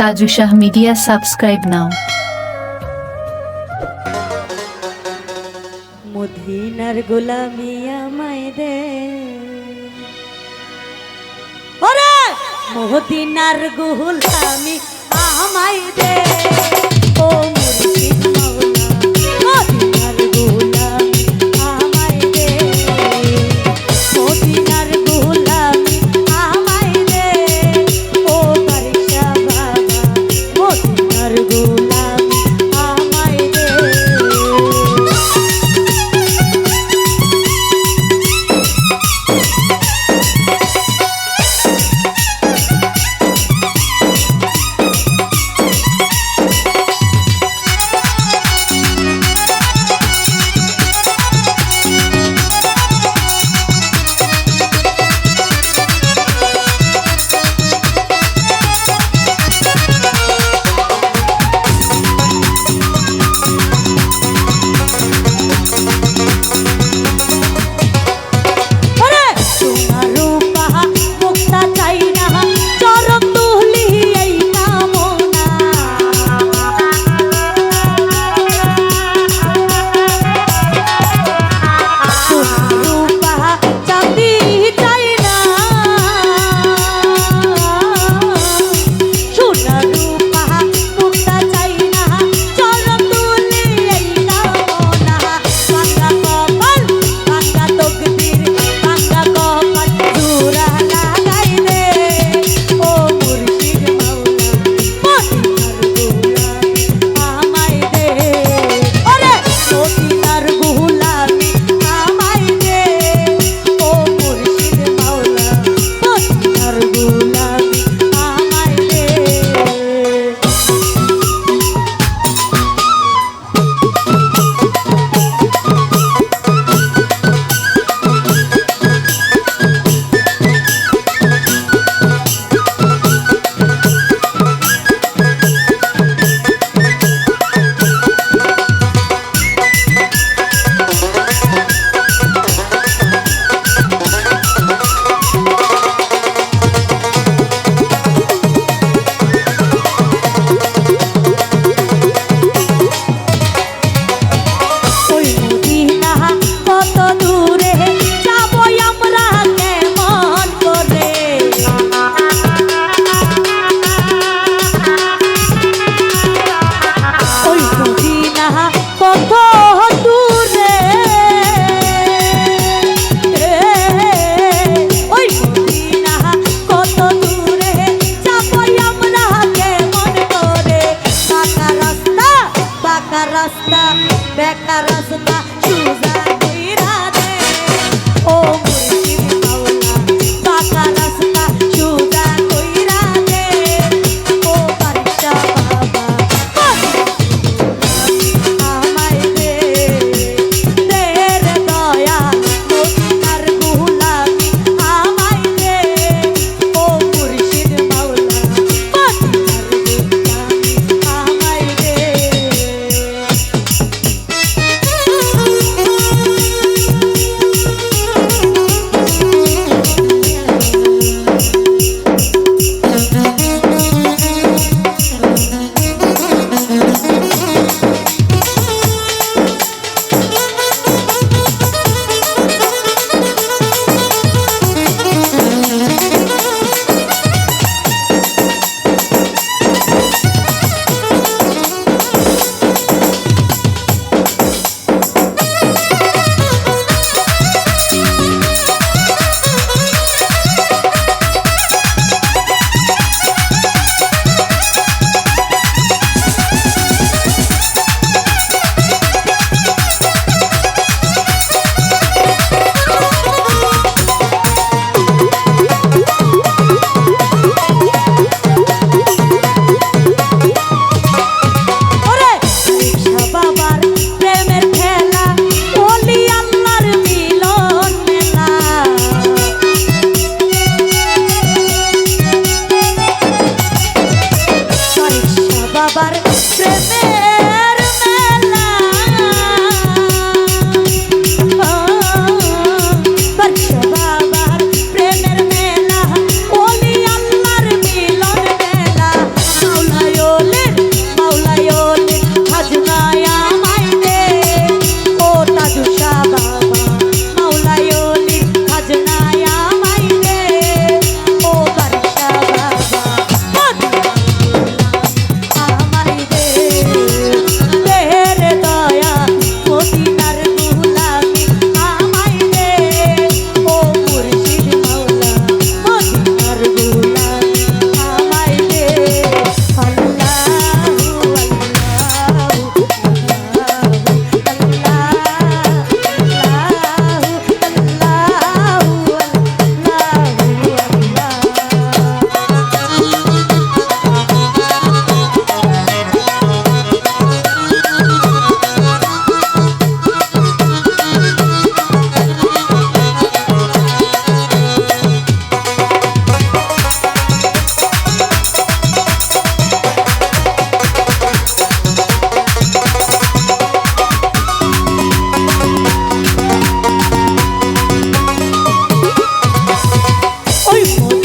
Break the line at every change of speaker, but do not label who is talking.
Taju Shah media, subscribe নাও।
মদিনার গোলামি আমায় দে। ওরে! মদিনার গোলামি আমায় দে। ও রাস্তা সোজা